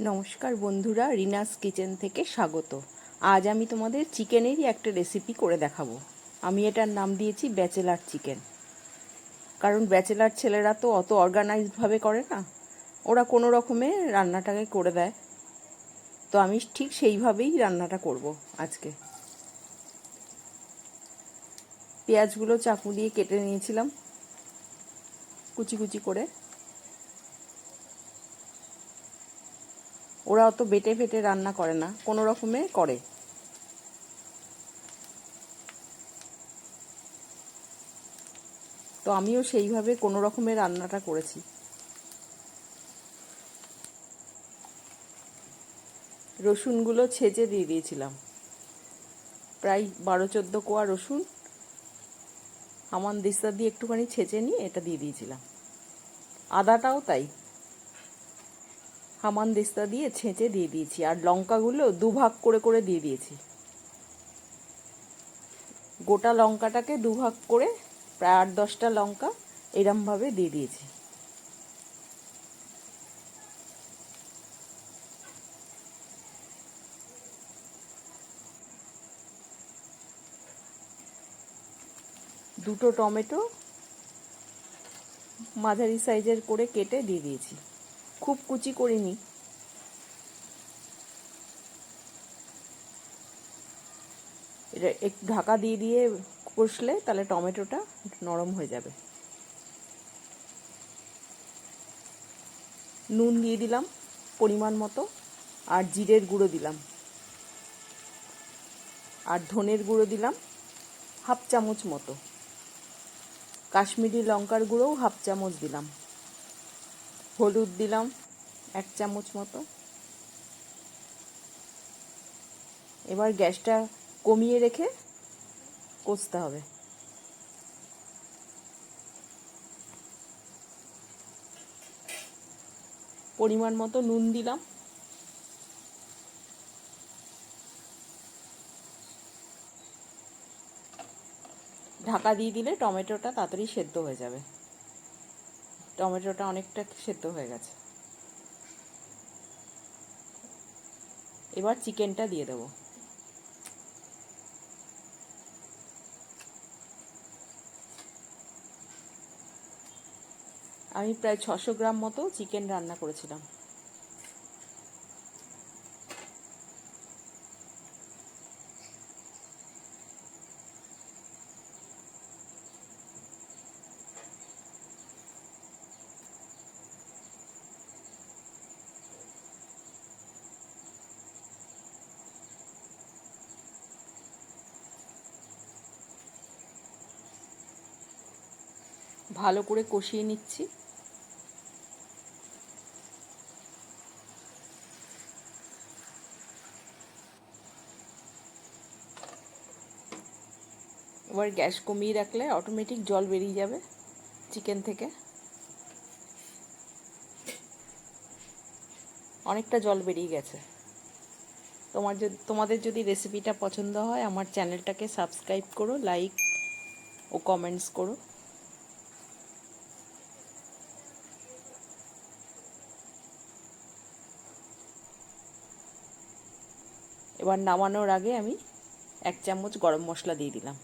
নমস্কার বন্ধুরা, রিনাস কিচেন থেকে স্বাগত। আজ আমি তোমাদের চিকেনেরই একটা রেসিপি করে দেখাবো। আমি এটার নাম দিয়েছি ব্যাচেলার চিকেন। কারণ ব্যাচেলার ছেলেরা তো অত অর্গানাইজডভাবে করে না। ওরা কোনো রকমে রান্নাটাকে করে দেয়। তো আমি ঠিক সেইভাবেই রান্নাটা করব আজকে। পেঁয়াজগুলো চাকু দিয়ে কেটে নিয়েছিলাম। কুচি কুচি করে। ওরা অত বেটে ফেটে রান্না করে না, কোনো রকমে করে। তো আমিও সেইভাবে কোনো রকমে রান্নাটা করেছি। রসুনগুলো ছেঁচে দিয়ে দিয়েছিলাম। প্রায় বারো চোদ্দ কোয়া রসুন, হামান দিস্তা দিয়ে একটুখানি ছেঁচে নিয়ে এটা দিয়ে দিয়েছিলাম। আদাটাও তাই। হামান দিস্তা দিয়ে ছেঁচে দিয়ে দিয়েছি, আর লঙ্কাগুলো দুভাগ করে করে দিয়ে দিয়েছি। গোটা লঙ্কাটাকে দুভাগ করে প্রায় আট দশটা লঙ্কা এরমভাবে দিয়ে দিয়েছি। দুটো টমেটো মাঝারি সাইজের করে কেটে দিয়ে দিয়েছি। খুব কুচি করিনি। এটা একটু ঢাকা দিয়ে দিয়ে কষলে তাহলে টমেটোটা নরম হয়ে যাবে। নুন দিয়ে দিলাম পরিমাণ মতো আর জিরের গুঁড়ো দিলাম। আর ধনের গুঁড়ো দিলাম হাফ চামচ মতো। কাশ্মীরি লঙ্কার গুঁড়োও হাফ চামচ দিলাম। হলুদ দিলাম এক চামচ মতো। এবার গ্যাসটা কমিয়ে রেখে কষতে হবে। পরিমাণ মতো নুন দিলাম। ঢাকা দিয়ে দিলে টমেটোটা তাড়াতাড়ি সেদ্ধ হয়ে যাবে। টমেটোটা অনেকটা সেদ্ধ হয়ে গেছে। এবার চিকেনটা দিয়ে দেবো। আমি প্রায় ছশো গ্রাম মতো চিকেন রান্না করেছিলাম। ভালো করে কষিয়ে নিচ্ছি। এবার গ্যাস কমিয়ে রাখলে অটোমেটিক জল বেরিয়ে যাবে চিকেন থেকে। অনেকটা জল বেরিয়ে গেছে। তোমার যদি তোমাদের যদি রেসিপিটা পছন্দ হয়, আমার চ্যানেলটাকে সাবস্ক্রাইব করো লাইক ও কমেন্টস করো। এবার নামানোর আগে আমি এক চামচ গরম মশলা দিয়ে দিলাম।